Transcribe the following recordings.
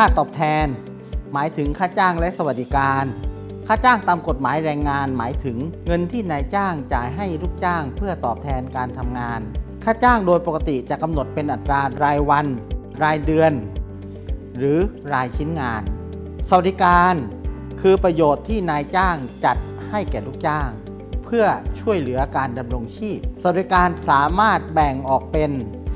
ค่าตอบแทน หมายถึงค่าจ้างและสวัสดิการ ค่าจ้างตามกฎหมายแรงงาน หมายถึงเงินที่นายจ้างจ่ายให้ลูกจ้างเพื่อตอบแทนการทำงาน ค่าจ้างโดยปกติจะกำหนดเป็นอัตรารายวัน รายเดือน หรือรายชิ้นงาน สวัสดิการคือประโยชน์ที่นายจ้างจัดให้แก่ลูกจ้าง เพื่อช่วยเหลือการดำรงชีพ สวัสดิการสามารถแบ่งออกเป็น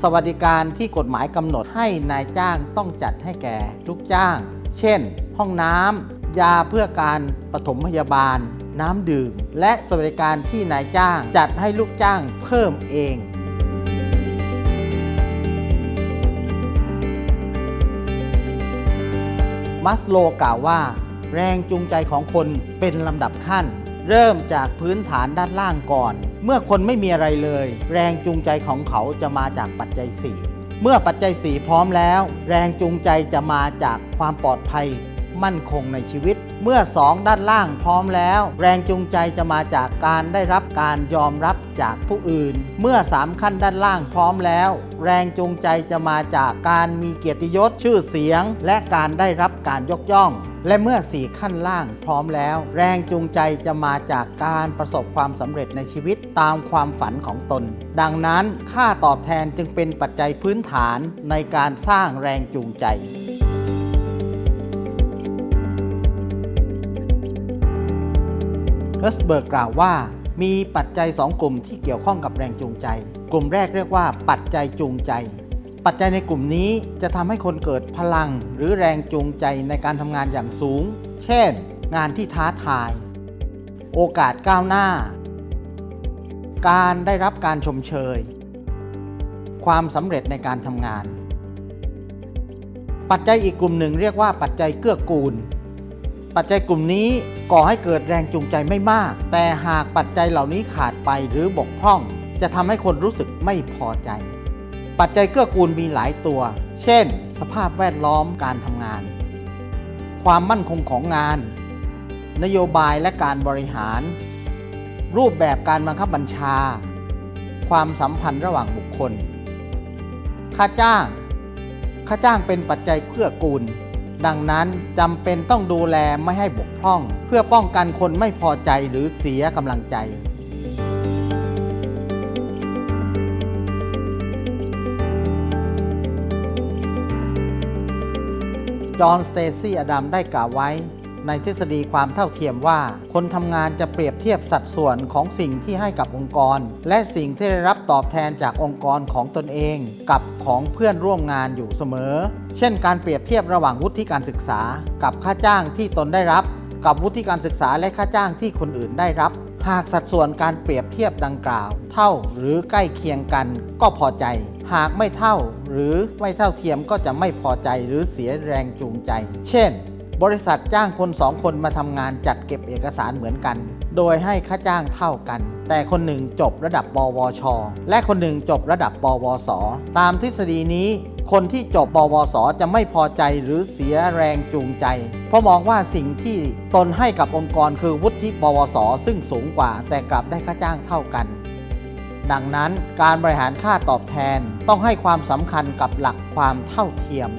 สวัสดิการที่กฎหมายกำหนดให้นายจ้างต้องจัดให้แก่ลูกจ้าง เช่น ห้องน้ำยาเพื่อการปฐมพยาบาล น้ำดื่ม และสวัสดิการที่นายจ้างจัดให้ลูกจ้างเพิ่มเองมัสโลกล่าวว่า แรงจูงใจของคนเป็นลำดับขั้น เริ่มจากพื้นฐานด้านล่างก่อน เมื่อคนไม่มีอะไรเลย แรงจูงใจของเขาจะมาจากปัจจัย 4 เมื่อปัจจัย 4 พร้อมแล้ว แรงจูงใจจะมาจากความปลอดภัย มั่นคงในชีวิต เมื่อ 2 ด้านล่างพร้อมแล้ว แรงจูงใจจะมาจากการได้รับการยอมรับจากผู้อื่น เมื่อ 3 ขั้นด้านล่างพร้อมแล้ว แรงจูงใจจะมาจากการมีเกียรติยศชื่อเสียง และการได้รับการยกย่อง และเมื่อ 4 ขั้นล่างพร้อมแล้ว แรงจูงใจจะมาจากการประสบความสำเร็จในชีวิตตามความฝันของตน ดังนั้นค่าตอบแทนจึงเป็นปัจจัยพื้นฐานในการสร้างแรงจูงใจเฮิร์สเบิร์กกล่าวว่ามีปัจจัย 2 กลุ่มที่เกี่ยวข้องกับแรงจูงใจ กลุ่มแรกเรียกว่าปัจจัยจูงใจ ปัจจัยในกลุ่มนี้จะทำให้คนเกิดพลังหรือแรงจูงใจในการทำงานอย่างสูง เช่น งานที่ท้าทาย โอกาสก้าวหน้า การได้รับการชมเชย ความสำเร็จในการทำงาน ปัจจัยอีกกลุ่มหนึ่งเรียกว่าปัจจัยเกื้อกูล ปัจจัยกลุ่มนี้ก่อให้เกิดแรงจูงใจไม่มาก แต่หากปัจจัยเหล่านี้ขาดไปหรือบกพร่อง จะทำให้คนรู้สึกไม่พอใจ ปัจจัยเกื้อกูลมีหลายตัว เช่น สภาพแวดล้อมการทำงาน ความมั่นคงของงาน นโยบายและการบริหาร รูปแบบการบังคับบัญชา ความสัมพันธ์ระหว่างบุคคล ค่าจ้าง ค่าจ้างเป็นปัจจัยเกื้อกูล ดังนั้นจำเป็นต้องดูแลไม่ให้บกพร่อง เพื่อป้องกันคนไม่พอใจหรือเสียกำลังใจ จอห์น สเตซี่อดัมได้กล่าวไว้ในทฤษฎีความเท่าเทียมว่า คนทำงานจะเปรียบเทียบสัดส่วนของสิ่งที่ให้กับองค์กร และสิ่งที่ได้รับตอบแทนจากองค์กรของตนเอง กับของเพื่อนร่วมงานอยู่เสมอ เช่น การเปรียบเทียบระหว่างวุฒิการศึกษา กับค่าจ้างที่ตนได้รับ กับวุฒิการศึกษาและค่าจ้างที่คนอื่นได้รับ หากสัดส่วนการเปรียบเทียบดังกล่าว เท่าหรือใกล้เคียงกันก็พอใจ หากไม่เท่าหรือไม่เท่าเทียมก็จะไม่พอใจหรือเสียแรงจูงใจ เช่น บริษัทจ้างคนสองคนมาทำงานจัดเก็บเอกสารเหมือนกัน โดยให้ค่าจ้างเท่ากัน แต่คนหนึ่งจบระดับปวช และคนหนึ่งจบระดับปวส ตามทฤษฎีนี้ คนที่จบปวส จะไม่พอใจหรือเสียแรงจูงใจ เพราะมองว่าสิ่งที่ตนให้กับองค์กรคือวุฒิปวส ซึ่งสูงกว่า แต่กลับได้ค่าจ้างเท่ากัน ดังนั้นการบริหารค่าตอบแทนต้องให้ความสำคัญกับหลักความเท่าเทียม